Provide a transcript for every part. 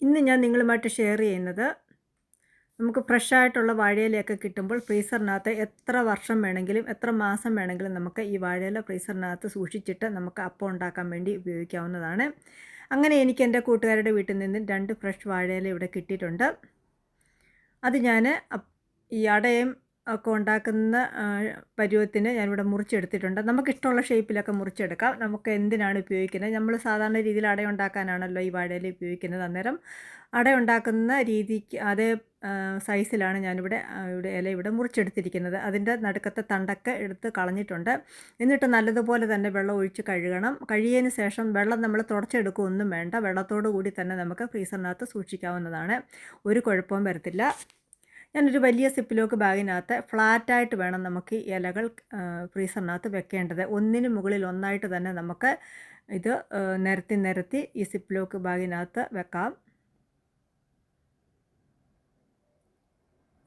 ഇന്ന് ഞാൻ നിങ്ങളുമായിട്ട് ഷെയർ ചെയ്യുന്നത് നമുക്ക് ഫ്രഷ് ആയിട്ടുള്ള വാഴയിലയൊക്കെ കിട്ടുമ്പോൾ ഫ്രീസറിനകത്ത് എത്ര വർഷം വേണമെങ്കിലും എത്ര മാസം വേണമെങ്കിലും നമുക്ക് ഈ വാഴയില ഫ്രീസറിനകത്ത് സൂക്ഷിച്ചിട്ട് നമുക്ക് അപ്പം ഉണ്ടാക്കാൻ വേണ്ടി ഉപയോഗിക്കാവുന്നതാണ്. അങ്ങനെ എനിക്ക് എന്റെ കൂട്ടുകാരുടെ വീട്ടിൽ നിന്ന് രണ്ട് ഫ്രഷ് വാഴയില ഇവിടെ കിട്ടിയിട്ടുണ്ട്. അത് ഞാൻ ഈ അടയും ഒക്കെ ഉണ്ടാക്കുന്ന പരുവത്തിന് ഞാനിവിടെ മുറിച്ചെടുത്തിട്ടുണ്ട്. നമുക്ക് ഇഷ്ടമുള്ള ഷേപ്പിലൊക്കെ മുറിച്ചെടുക്കാം. നമുക്ക് എന്തിനാണ് ഉപയോഗിക്കുന്നത്? നമ്മൾ സാധാരണ രീതിയിൽ അട ഉണ്ടാക്കാനാണല്ലോ ഈ വാഴയിൽ ഉപയോഗിക്കുന്നത്. അന്നേരം അട ഉണ്ടാക്കുന്ന രീതിക്ക് അതേ സൈസിലാണ് ഞാനിവിടെ ഇവിടെ ഇല ഇവിടെ മുറിച്ചെടുത്തിരിക്കുന്നത്. അതിന്റെ നടുക്കത്തെ തണ്ടൊക്കെ എടുത്ത് കളഞ്ഞിട്ടുണ്ട്. എന്നിട്ട് നല്ലതുപോലെ തന്നെ വെള്ളം ഒഴിച്ച് കഴുകണം. കഴുകിയതിന് ശേഷം വെള്ളം നമ്മൾ തുടച്ചെടുക്കുകയൊന്നും വേണ്ട. വെള്ളത്തോടു കൂടി തന്നെ നമുക്ക് ഫ്രീസറിനകത്ത് സൂക്ഷിക്കാവുന്നതാണ്. ഒരു കുഴപ്പവും വരത്തില്ല. ഞാനൊരു വലിയ സിപ്പിലോക്ക് ബാഗിനകത്ത് ഫ്ലാറ്റായിട്ട് വേണം നമുക്ക് ഇലകൾ ഫ്രീസറിനകത്ത് വെക്കേണ്ടത്. ഒന്നിന് മുകളിൽ ഒന്നായിട്ട് തന്നെ നമുക്ക് ഇത് നിരത്തി നിരത്തി ഈ സിപ്പിലോക്ക് ബാഗിനകത്ത് വെക്കാം.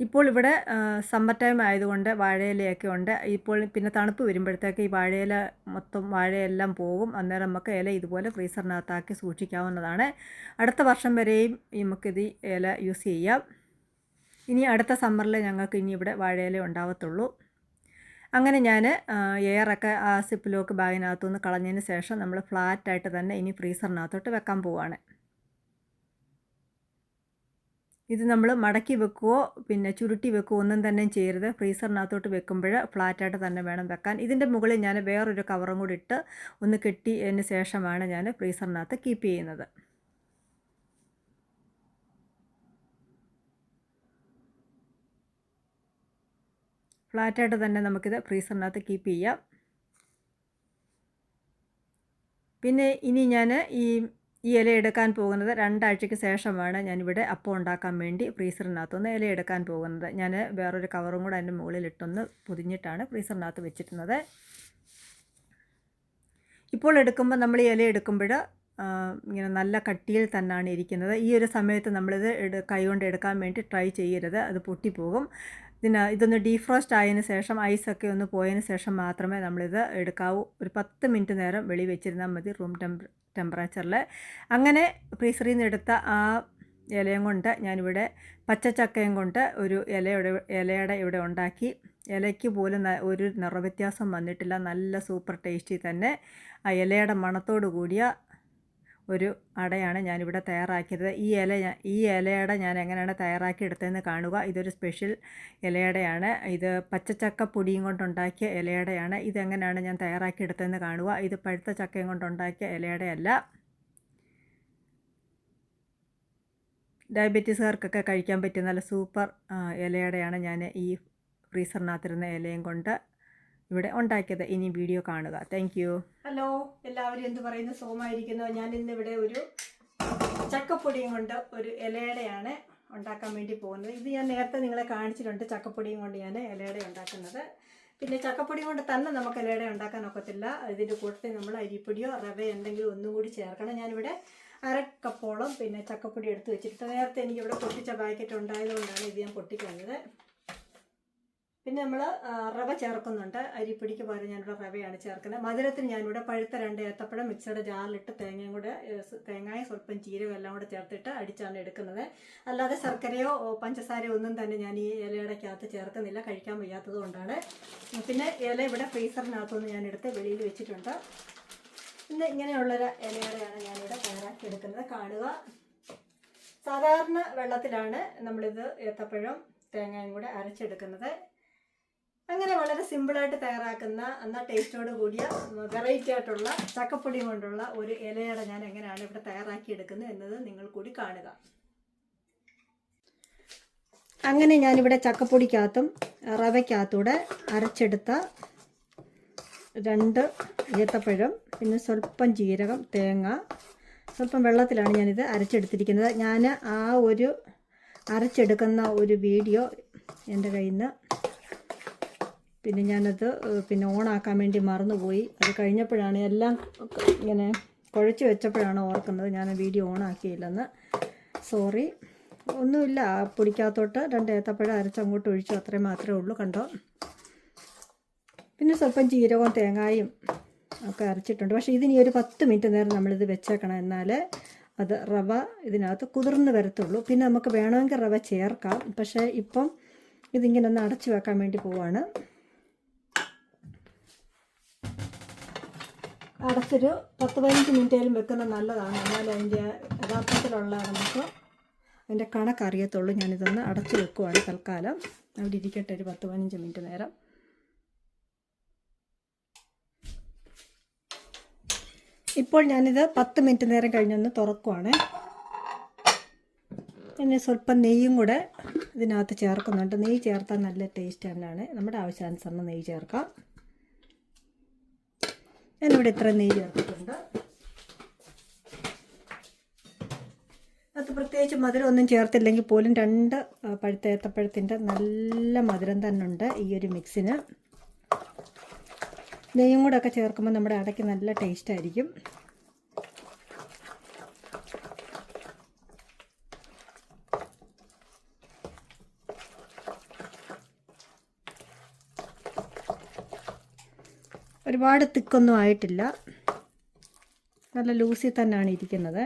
ഇപ്പോൾ ഇവിടെ സമ്മർ ടൈം ആയതുകൊണ്ട് വാഴയിലയൊക്കെ ഉണ്ട്. ഇപ്പോൾ പിന്നെ തണുപ്പ് വരുമ്പോഴത്തേക്ക് ഈ വാഴയില മൊത്തം വാഴയെല്ലാം പോകും. അന്നേരം നമുക്ക് ഇല ഇതുപോലെ ഫ്രീസറിനകത്താക്കി സൂക്ഷിക്കാവുന്നതാണ്. അടുത്ത വർഷം വരെയും നമുക്കിത് ഇല യൂസ് ചെയ്യാം. ഇനി അടുത്ത സമ്മറിൽ ഞങ്ങൾക്ക് ഇനി ഇവിടെ വാഴയില ഉണ്ടാവത്തുള്ളൂ. അങ്ങനെ ഞാൻ എയറൊക്കെ ആ സിപ്പിലോക്ക് ബാഗിനകത്തു നിന്ന് കളഞ്ഞതിന് ശേഷം നമ്മൾ ഫ്ലാറ്റായിട്ട് തന്നെ ഇനി ഫ്രീസറിനകത്തോട്ട് വെക്കാൻ പോവുകയാണ് ഇത് നമ്മൾ മടക്കി വെക്കുകയോ പിന്നെ ചുരുട്ടി വെക്കുകയോ ഒന്നും തന്നെ ചെയ്യരുത്. ഫ്രീസറിനകത്തോട്ട് വെക്കുമ്പോൾ ഫ്ലാറ്റായിട്ട് തന്നെ വേണം വെക്കാൻ. ഇതിന്റെ മുകളിൽ ഞാൻ വേറൊരു കവറും കൂടി ഇട്ട് ഒന്ന് കെട്ടിയതിന് ശേഷമാണ് ഞാൻ ഫ്രീസറിനകത്ത് കീപ്പ് ചെയ്യുന്നത്. ഫ്ലാറ്റായിട്ട് തന്നെ നമുക്കിത് ഫ്രീസറിനകത്ത് കീപ്പ് ചെയ്യാം. പിന്നെ ഇനി ഞാൻ ഈ ഈ ഇല എടുക്കാൻ പോകുന്നത് രണ്ടാഴ്ചയ്ക്ക് ശേഷമാണ് ഞാനിവിടെ അപ്പം ഉണ്ടാക്കാൻ വേണ്ടി ഫ്രീസറിനകത്തുനിന്ന് ഇല എടുക്കാൻ പോകുന്നത്. ഞാൻ വേറൊരു കവറും കൂടെ അതിന്റെ മുകളിലിട്ടൊന്ന് പൊതിഞ്ഞിട്ടാണ് ഫ്രീസറിനകത്ത് വെച്ചിരുന്നത്. ഇപ്പോൾ എടുക്കുമ്പോൾ നമ്മൾ ഈ ഇല എടുക്കുമ്പോൾ ഇങ്ങനെ നല്ല കട്ടിയിൽ തന്നെയാണ് ഇരിക്കുന്നത്. ഈ ഒരു സമയത്ത് നമ്മളിത് എടു കൈകൊണ്ട് എടുക്കാൻ വേണ്ടി ട്രൈ ചെയ്യരുത്. അത് പൊട്ടിപ്പോകും. ഇതിന് ഇതൊന്ന് ഡീഫ്രോസ്റ്റ് ആയതിന് ശേഷം ഐസൊക്കെ ഒന്ന് പോയതിന് ശേഷം മാത്രമേ നമ്മളിത് എടുക്കാവൂ. ഒരു പത്ത് മിനിറ്റ് നേരം വെളി വെച്ചിരുന്നാൽ മതി റൂം ടെമ്പ ടെമ്പറേച്ചറിൽ അങ്ങനെ ഫ്രീസറിൽ നിന്ന് എടുത്ത ആ ഇലയും കൊണ്ട് ഞാനിവിടെ പച്ചച്ചക്കയും കൊണ്ട് ഒരു ഇലയുടെ ഇലയുടെ ഇവിടെ ഉണ്ടാക്കി. ഇലയ്ക്ക് പോലും ഒരു നിറവ്യത്യാസം വന്നിട്ടില്ല. നല്ല സൂപ്പർ ടേസ്റ്റി തന്നെ. ആ ഇലയുടെ മണത്തോടു കൂടിയ ഒരു അടയാണ് ഞാനിവിടെ തയ്യാറാക്കിയത്. ഈ ഇല ഈ ഇലയട ഞാൻ എങ്ങനെയാണ് തയ്യാറാക്കി എടുത്തതെന്ന് കാണുക. ഇതൊരു സ്പെഷ്യൽ ഇലയടയാണ്. ഇത് പച്ചച്ചക്ക പൊടിയും കൊണ്ടുണ്ടാക്കിയ ഇലയടയാണ്. ഇതെങ്ങനെയാണ് ഞാൻ തയ്യാറാക്കി എടുത്തതെന്ന് കാണുക. ഇത് പഴുത്ത ചക്കയും കൊണ്ടുണ്ടാക്കിയ ഇലയടയല്ല. ഡയബറ്റീസുകാർക്കൊക്കെ കഴിക്കാൻ പറ്റിയ നല്ല സൂപ്പർ ഇലയടയാണ് ഞാൻ ഈ ഫ്രീസറിനകത്തിരുന്ന ഇലയും കൊണ്ട് ഇവിടെ ഉണ്ടാക്കിയത്. ഇനി വീഡിയോ കാണുക. താങ്ക് ഹലോ എല്ലാവരും എന്ത് പറയുന്നു? സുഖമായിരിക്കുന്നു. ഞാൻ ഇന്നിവിടെ ഒരു ചക്കപ്പൊടിയും കൊണ്ട് ഒരു ഇലയുടെയാണ് ഉണ്ടാക്കാൻ വേണ്ടി പോകുന്നത്. ഇത് ഞാൻ നേരത്തെ നിങ്ങളെ കാണിച്ചിട്ടുണ്ട് ചക്കപ്പൊടിയും കൊണ്ട് ഞാൻ ഇലയുടെ ഉണ്ടാക്കുന്നത്. പിന്നെ ചക്കപ്പൊടി കൊണ്ട് തന്നെ നമുക്ക് ഇലയുടെ ഉണ്ടാക്കാൻ ഒക്കത്തില്ല. ഇതിന്റെ കൂട്ടത്തിൽ നമ്മൾ അരിപ്പൊടിയോ റവ എന്തെങ്കിലും ഒന്നും കൂടി ചേർക്കണം. ഞാനിവിടെ അര കപ്പോളം പിന്നെ ചക്കപ്പൊടി എടുത്ത് വെച്ചിട്ട് നേരത്തെ എനിക്കിവിടെ പൊട്ടിച്ച പാക്കറ്റ് ഉണ്ടായതുകൊണ്ടാണ് ഇത് ഞാൻ പൊട്ടിക്കുന്നത് പിന്നെ നമ്മൾ റവ ചേർക്കുന്നുണ്ട്. അരിപ്പൊടിക്ക് പകരം ഞാനിവിടെ റവയാണ് ചേർക്കുന്നത്. മധുരത്തിന് ഞാനിവിടെ പഴുത്ത രണ്ട് ഏത്തപ്പഴം മിക്സഡ് ജാറിലിട്ട് തേങ്ങയും കൂടെ തേങ്ങയും സ്വല്പം ജീരകം എല്ലാം കൂടെ ചേർത്തിട്ട് അടിച്ചാണ് എടുക്കുന്നത്. അല്ലാതെ ശർക്കരയോ പഞ്ചസാരയോ ഒന്നും തന്നെ ഞാൻ ഈ ഇലയുടെക്കകത്ത് ചേർക്കുന്നില്ല. കഴിക്കാൻ വയ്യാത്തത് കൊണ്ടാണ്. പിന്നെ ഇല ഇവിടെ ഫ്രീസറിനകത്തുനിന്ന് ഞാൻ എടുത്ത് വെളിയിൽ വെച്ചിട്ടുണ്ട്. ഇന്ന് ഇങ്ങനെയുള്ളൊരു ഇലയുടെയാണ് ഞാനിവിടെ തയ്യാറാക്കി എടുക്കുന്നത്. കാണുക. സാധാരണ വെള്ളത്തിലാണ് നമ്മളിത് ഏത്തപ്പഴം തേങ്ങയും കൂടെ അരച്ചെടുക്കുന്നത്. അങ്ങനെ വളരെ സിമ്പിളായിട്ട് തയ്യാറാക്കുന്ന എന്നാൽ ടേസ്റ്റോട് കൂടിയ വെറൈറ്റി ആയിട്ടുള്ള ചക്കപ്പൊടി കൊണ്ടുള്ള ഒരു ഇലയട ഞാൻ എങ്ങനെയാണ് ഇവിടെ തയ്യാറാക്കി എടുക്കുന്നത് എന്നത് നിങ്ങൾ കൂടി കാണുക. അങ്ങനെ ഞാനിവിടെ ചക്കപ്പൊടിക്കകത്തും റവയ്ക്കകത്തൂടെ അരച്ചെടുത്ത രണ്ട് ഏത്തപ്പഴം പിന്നെ സ്വല്പം ജീരകം തേങ്ങ സ്വല്പം വെള്ളത്തിലാണ് ഞാനിത് അരച്ചെടുത്തിരിക്കുന്നത്. ഞാൻ ആ ഒരു അരച്ചെടുക്കുന്ന ഒരു വീഡിയോ എന്റെ കയ്യിൽ നിന്ന് പിന്നെ ഞാനത് പിന്നെ ഓണാക്കാൻ വേണ്ടി മറന്നുപോയി. അത് കഴിഞ്ഞപ്പോഴാണ് എല്ലാം ഇങ്ങനെ കുഴച്ച് വെച്ചപ്പോഴാണ് ഓർക്കുന്നത് ഞാൻ വീഡിയോ ഓണാക്കിയില്ലെന്ന്. സോറി. ഒന്നുമില്ല പൊടിക്കാത്തോട്ട് രണ്ട് ഏത്തപ്പഴം അരച്ചങ്ങോട്ട് ഒഴിച്ചു അത്രയും മാത്രമേ ഉള്ളൂ കണ്ടോ. പിന്നെ സ്വല്പം ജീരകവും തേങ്ങായും ഒക്കെ അരച്ചിട്ടുണ്ട്. പക്ഷേ ഇതിനി ഒരു പത്ത് മിനിറ്റ് നേരം നമ്മളിത് വെച്ചേക്കണം. എന്നാൽ അത് റവ ഇതിനകത്ത് കുതിർന്ന് വരത്തുള്ളൂ. പിന്നെ നമുക്ക് വേണമെങ്കിൽ റവ ചേർക്കാം. പക്ഷേ ഇപ്പം ഇതിങ്ങനെ ഒന്ന് അടച്ചു വെക്കാൻ വേണ്ടി പോവാണ്. അടച്ചൊരു പത്ത് പതിനഞ്ച് മിനിറ്റേലും വെക്കുന്നത് നല്ലതാണ്. എന്നാൽ അതിന്റെ യഥാർത്ഥത്തിലുള്ള നമുക്ക് അതിന്റെ കണക്ക് അറിയത്തുള്ളൂ. ഞാനിതൊന്ന് അടച്ചു വെക്കുവാണ് തൽക്കാലം. അവിടെ ഇരിക്കട്ടെ ഒരു പത്ത് പതിനഞ്ച് മിനിറ്റ് നേരം. ഇപ്പോൾ ഞാനിത് പത്ത് മിനിറ്റ് നേരം കഴിഞ്ഞൊന്ന് തുറക്കുവാണ്. പിന്നെ സ്വല്പം നെയ്യും കൂടെ ഇതിനകത്ത് ചേർക്കുന്നുണ്ട്. നെയ്യ് ചേർത്താൽ നല്ല ടേസ്റ്റ് തന്നെയാണ് നമ്മുടെ ആവശ്യാനുസരണം നെയ്യ് ചേർക്കാം. ഞാനിവിടെ ഇത്ര നെയ്യ് ചേർത്തിട്ടുണ്ട്? അത് പ്രത്യേകിച്ച് മധുരം ഒന്നും ചേർത്തില്ലെങ്കിൽ പോലും രണ്ട് പഴുത്ത ഏത്തപ്പഴത്തിന്റെ നല്ല മധുരം തന്നെ ഉണ്ട് ഈ ഒരു മിക്സിന്. നെയ്യും കൂടെ ഒക്കെ ചേർക്കുമ്പോൾ നമ്മുടെ അടയ്ക്ക് നല്ല ടേസ്റ്റ് ഒരുപാട് തിക്കൊന്നും ആയിട്ടില്ല. നല്ല ലൂസി തന്നെയാണ് ഇരിക്കുന്നത്.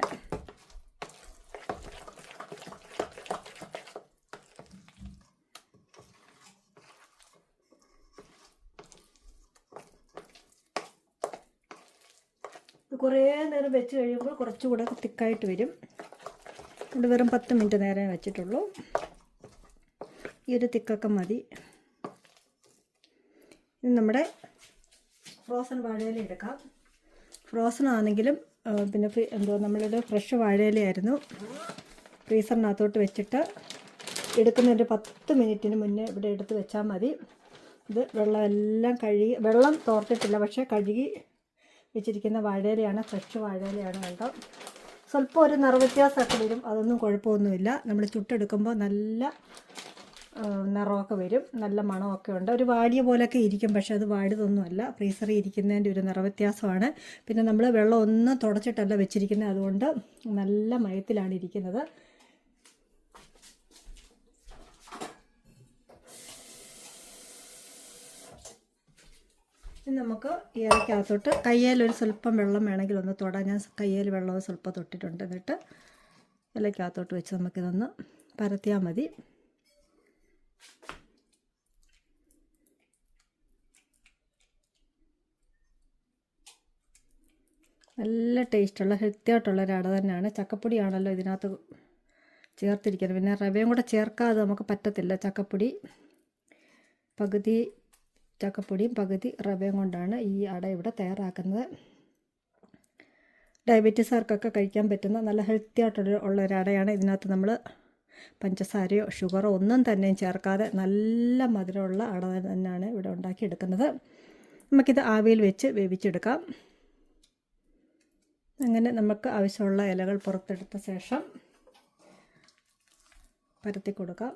കുറേ നേരം വെച്ച് കഴിയുമ്പോൾ കുറച്ചുകൂടെ തിക്കായിട്ട് വരും. ഇവിടെ വെറും പത്ത് മിനിറ്റ് നേരം വെച്ചിട്ടുള്ളൂ. ഈ ഒരു തിക്കൊക്കെ മതി. ഇത് നമ്മുടെ ഫ്രോസൺ വാഴയില എടുക്കാം. ഫ്രോസൺ ആണെങ്കിലും പിന്നെ എന്തോ നമ്മളുടെ ഫ്രഷ് വാഴയിലയായിരുന്നു. ഫ്രീസറിനകത്തോട്ട് വെച്ചിട്ട് എടുക്കുന്ന ഒരു പത്ത് മിനിറ്റിന് മുന്നേ ഇവിടെ എടുത്ത് വെച്ചാൽ മതി. ഇത് വെള്ളം എല്ലാം കഴുകി വെള്ളം തോർത്തിട്ടില്ല പക്ഷേ കഴുകി വെച്ചിരിക്കുന്ന വാഴയിലയാണ് ഫ്രഷ് വാഴയിലയാണ് കണ്ടോ. സ്വല്പം ഒരു നിറവ്യത്യാസമൊക്കെ വരും അതൊന്നും കുഴപ്പമൊന്നുമില്ല. നമ്മൾ ചുട്ടെടുക്കുമ്പോൾ നല്ല നിറമൊക്കെ വരും. നല്ല മണമൊക്കെ ഉണ്ട്. ഒരു വാടിയ പോലെയൊക്കെ ഇരിക്കും പക്ഷെ അത് വാടിയതൊന്നുമല്ല. ഫ്രീസറിൽ ഇരിക്കുന്നതിന്റെ ഒരു നിറവ്യത്യാസമാണ്. പിന്നെ നമ്മൾ വെള്ളം ഒന്നും തുടച്ചിട്ടല്ല വെച്ചിരിക്കുന്നത്. അതുകൊണ്ട് നല്ല മയത്തിലാണ് ഇരിക്കുന്നത്. നമുക്ക് ഈ കയ്യേൽ ഒരു സ്വല്പം വെള്ളം വേണമെങ്കിൽ ഒന്ന് തൊടാൻ ഞാൻ കയ്യേൽ വെള്ളം സ്വല്പം തൊട്ടിട്ടുണ്ട്. എന്നിട്ട് ഇലക്കകത്തോട്ട് വെച്ച് നമുക്കിതൊന്ന് പരത്തിയാൽ മതി. നല്ല ടേസ്റ്റുള്ള ഹെൽത്തി ആയിട്ടുള്ള ഒരു അട തന്നെയാണ്. ചക്കപ്പൊടിയാണല്ലോ ഇതിനകത്ത് ചേർത്തിരിക്കുന്നത്. പിന്നെ റവയും കൂടെ ചേർക്കാതെ നമുക്ക് പറ്റത്തില്ല ചക്കപ്പൊടി. പകുതി ചക്കപ്പൊടിയും പകുതി റവയും കൊണ്ടാണ് ഈ അട ഇവിടെ തയ്യാറാക്കുന്നത്. ഡയബറ്റീസുകാർക്കൊക്കെ കഴിക്കാൻ പറ്റുന്ന നല്ല ഹെൽത്തി ആയിട്ടുള്ള ഉള്ള ഒരു അടയാണ് ഇതിനകത്ത് നമ്മൾ പഞ്ചസാരയോ ഷുഗറോ ഒന്നും തന്നെയും ചേർക്കാതെ നല്ല മധുരമുള്ള അട തന്നെയാണ് ഇവിടെ ഉണ്ടാക്കിയെടുക്കുന്നത്. നമുക്കിത് ആവിയിൽ വെച്ച് വേവിച്ചെടുക്കാം. അങ്ങനെ നമുക്ക് ആവശ്യമുള്ള ഇലകൾ പുറത്തെടുത്ത ശേഷം പരത്തി കൊടുക്കാം.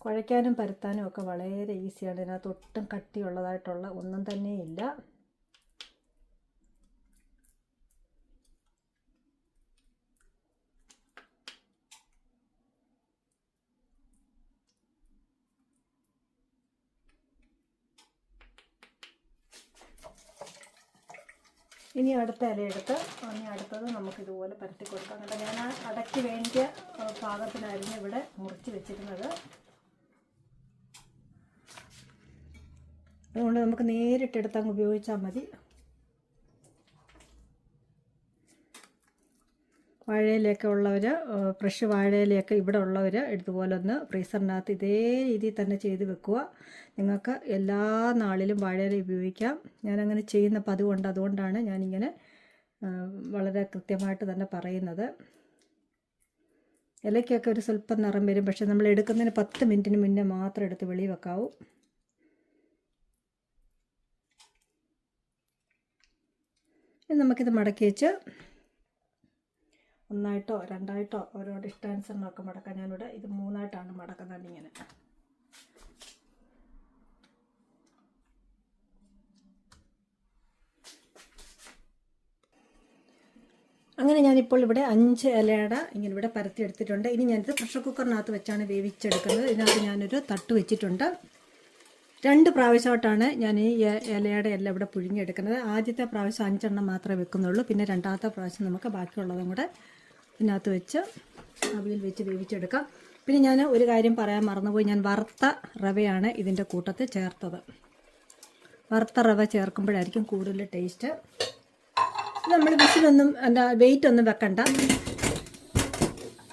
കുഴയ്ക്കാനും പരത്താനും ഒക്കെ വളരെ ഈസിയാണ് ഇതിനകത്ത് ഒട്ടും കട്ടിയുള്ളതായിട്ടുള്ള ഒന്നും തന്നെയില്ല ഇനി അടുത്ത ഇലയെടുത്ത് ഇനി അടുത്തത് നമുക്ക് ഇതുപോലെ പരത്തി കൊടുക്കാം. കേട്ടോ ഞാൻ ആ അടയ്ക്ക് വേണ്ടിയ പാകത്തിനായിരുന്നു ഇവിടെ മുറിച്ച് വെച്ചിരുന്നത്. അതുകൊണ്ട് നമുക്ക് നേരിട്ടെടുത്ത് അങ്ങ് ഉപയോഗിച്ചാൽ മതി. വാഴയിലൊക്കെ ഉള്ളവർ ഫ്രഷ് വാഴയിലയൊക്കെ ഇവിടെ ഉള്ളവർ ഇതുപോലെ ഒന്ന് ഫ്രീസറിനകത്ത് ഇതേ രീതിയിൽ തന്നെ ചെയ്ത് വെക്കുക. നിങ്ങൾക്ക് എല്ലാ നാളിലും വാഴയില ഉപയോഗിക്കാം. ഞാനങ്ങനെ ചെയ്യുന്ന പതിവുണ്ട് അതുകൊണ്ടാണ് ഞാനിങ്ങനെ വളരെ കൃത്യമായിട്ട് തന്നെ പറയുന്നത്. ഇലയ്ക്കൊക്കെ ഒരു സ്വല്പം നിറം വരും. പക്ഷെ നമ്മൾ എടുക്കുന്നതിന് പത്ത് മിനിറ്റിന് മുന്നേ മാത്രം എടുത്ത് വെളി വെക്കാവൂ. നമുക്കിത് മടക്കി വെച്ച് ഒന്നായിട്ടോ രണ്ടായിട്ടോ ഓരോ ഇഷ്ടാനുസരണമൊക്കെ മടക്കാം ഞാനിവിടെ ഇത് മൂന്നായിട്ടാണ് മടക്കുന്നത് ഇങ്ങനെ. അങ്ങനെ ഞാനിപ്പോൾ ഇവിടെ അഞ്ച് ഇലയുടെ ഇങ്ങനെ ഇവിടെ പരത്തി എടുത്തിട്ടുണ്ട്. ഇനി ഞാനിത് പ്രഷർ കുക്കറിനകത്ത് വെച്ചാണ് വേവിച്ചെടുക്കുന്നത്. ഇതിനകത്ത് ഞാനൊരു തട്ട് വെച്ചിട്ടുണ്ട്. രണ്ട് പ്രാവശ്യമായിട്ടാണ് ഞാൻ ഈ ഇലയുടെ എല്ലാം ഇവിടെ പുഴുങ്ങിയെടുക്കുന്നത്. ആദ്യത്തെ പ്രാവശ്യം അഞ്ചെണ്ണം മാത്രമേ വെക്കുന്നുള്ളൂ. പിന്നെ രണ്ടാമത്തെ പ്രാവശ്യം നമുക്ക് ബാക്കിയുള്ളതും കൂടെ ഇതിനകത്ത് വെച്ച് അവിയിൽ വെച്ച് വേവിച്ചെടുക്കാം. പിന്നെ ഞാൻ ഒരു കാര്യം പറയാൻ മറന്നുപോയി. ഞാൻ വറുത്ത റവയാണ് ഇതിന്റെ കൂട്ടത്തിൽ ചേർത്തത്. വറുത്ത റവ ചേർക്കുമ്പോഴായിരിക്കും കൂടുതൽ ടേസ്റ്റ്. നമ്മൾ വിസിലൊന്നും എന്താ വെയിറ്റ് ഒന്നും വെക്കണ്ട.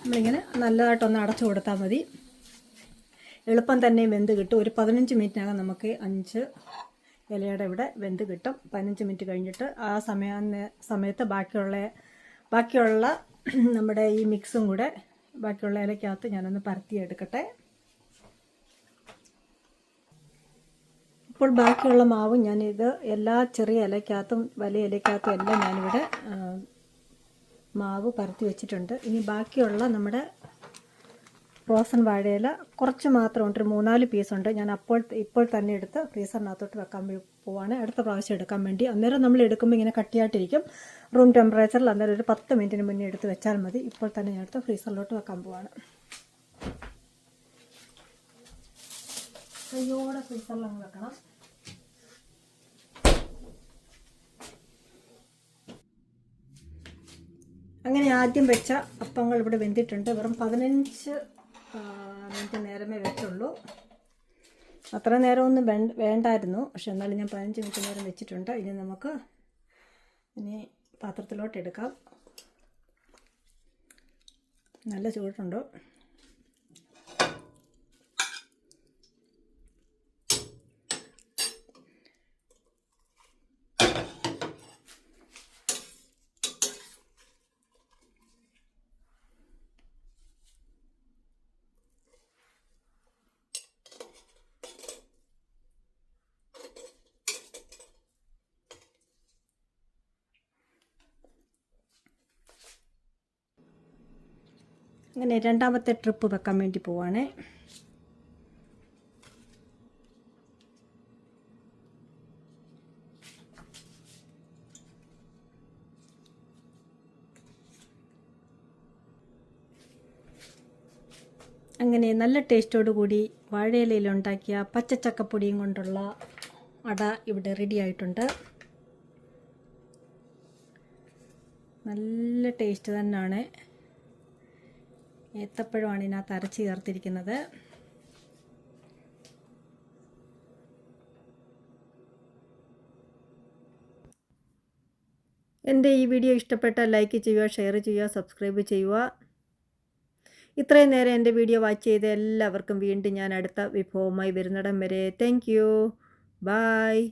നമ്മളിങ്ങനെ നല്ലതായിട്ടൊന്ന് അടച്ചു കൊടുത്താൽ മതി. എളുപ്പം തന്നെ വെന്ത് കിട്ടും. ഒരു പതിനഞ്ച് മിനിറ്റിനകം നമുക്ക് അഞ്ച് ഇലയുടെ ഇവിടെ വെന്ത് കിട്ടും. പതിനഞ്ച് മിനിറ്റ് കഴിഞ്ഞിട്ട് ആ സമയ സമയത്ത് ബാക്കിയുള്ള ബാക്കിയുള്ള നമ്മുടെ ഈ മിക്സും കൂടെ ബാക്കിയുള്ള ഇലക്കകത്ത് ഞാനൊന്ന് പരത്തിയെടുക്കട്ടെ. ഇപ്പോൾ ബാക്കിയുള്ള മാവും ഞാനിത് എല്ലാ ചെറിയ ഇലക്കകത്തും വലിയ ഇലക്കകത്തും എല്ലാം ഞാനിവിടെ മാവ് പരത്തി വെച്ചിട്ടുണ്ട്. ഇനി ബാക്കിയുള്ള നമ്മുടെ ഫ്രോസൺ വാഴയില കുറച്ച് മാത്രം മാത്രമുണ്ട്. ഒരു മൂന്നാൽ പീസുണ്ട് ഞാൻ അപ്പോൾ ഇപ്പോൾ തന്നെ എടുത്ത് ഫ്രീസറിനകത്തോട്ട് വെക്കാൻ പോവാണ്. അടുത്ത പ്രാവശ്യം എടുക്കാൻ വേണ്ടി. അന്നേരം നമ്മൾ എടുക്കുമ്പോൾ ഇങ്ങനെ കട്ടിയായിട്ടിരിക്കും. റൂം ടെമ്പറേച്ചറിൽ അന്നേരം ഒരു പത്ത് മിനിറ്റിന് മുന്നേ എടുത്ത് വെച്ചാൽ മതി. ഇപ്പോൾ തന്നെ ഞാൻ എടുത്ത് ഫ്രീസറിലോട്ട് വെക്കാൻ പോവാണ്. കയ്യോടെ ഫ്രീസറിൽ അങ്ങ് വെക്കണം. അങ്ങനെ ആദ്യം വെച്ച അപ്പങ്ങൾ ഇവിടെ വെന്തിട്ടുണ്ട്. വെറും പതിനഞ്ച് മിനിറ്റ് നേരമേ വെച്ചുള്ളൂ. അത്ര നേരമൊന്നും വേണ്ടായിരുന്നു. പക്ഷെ എന്നാലും ഞാൻ പതിനഞ്ച് മിനിറ്റ് നേരം വെച്ചിട്ടുണ്ട്. ഇനി നമുക്ക് ഇനി പാത്രത്തിലോട്ട് എടുക്കാം. നല്ല ചൂടുണ്ട്. അങ്ങനെ രണ്ടാമത്തെ ട്രിപ്പ് വെക്കാൻ വേണ്ടി പോവാണ്. അങ്ങനെ നല്ല ടേസ്റ്റോടു കൂടി വാഴയിലയിൽ ഉണ്ടാക്കിയ പച്ചച്ചക്കപ്പൊടിയും കൊണ്ടുള്ള അട ഇവിടെ റെഡി ആയിട്ടുണ്ട്. നല്ല ടേസ്റ്റ് തന്നെയാണ് ഏത്തപ്പഴമാണ് ഇതിനകത്ത് അരച്ച് ചേർത്തിരിക്കുന്നത്. എന്റെ ഈ വീഡിയോ ഇഷ്ടപ്പെട്ടാൽ ലൈക്ക് ചെയ്യുക ഷെയർ ചെയ്യുക സബ്സ്ക്രൈബ് ചെയ്യുക. ഇത്രയും നേരം എന്റെ വീഡിയോ വാച്ച് ചെയ്ത എല്ലാവർക്കും വീണ്ടും ഞാൻ അടുത്ത വിഭവമായി വരുന്നിടം വരെ. Thank you bye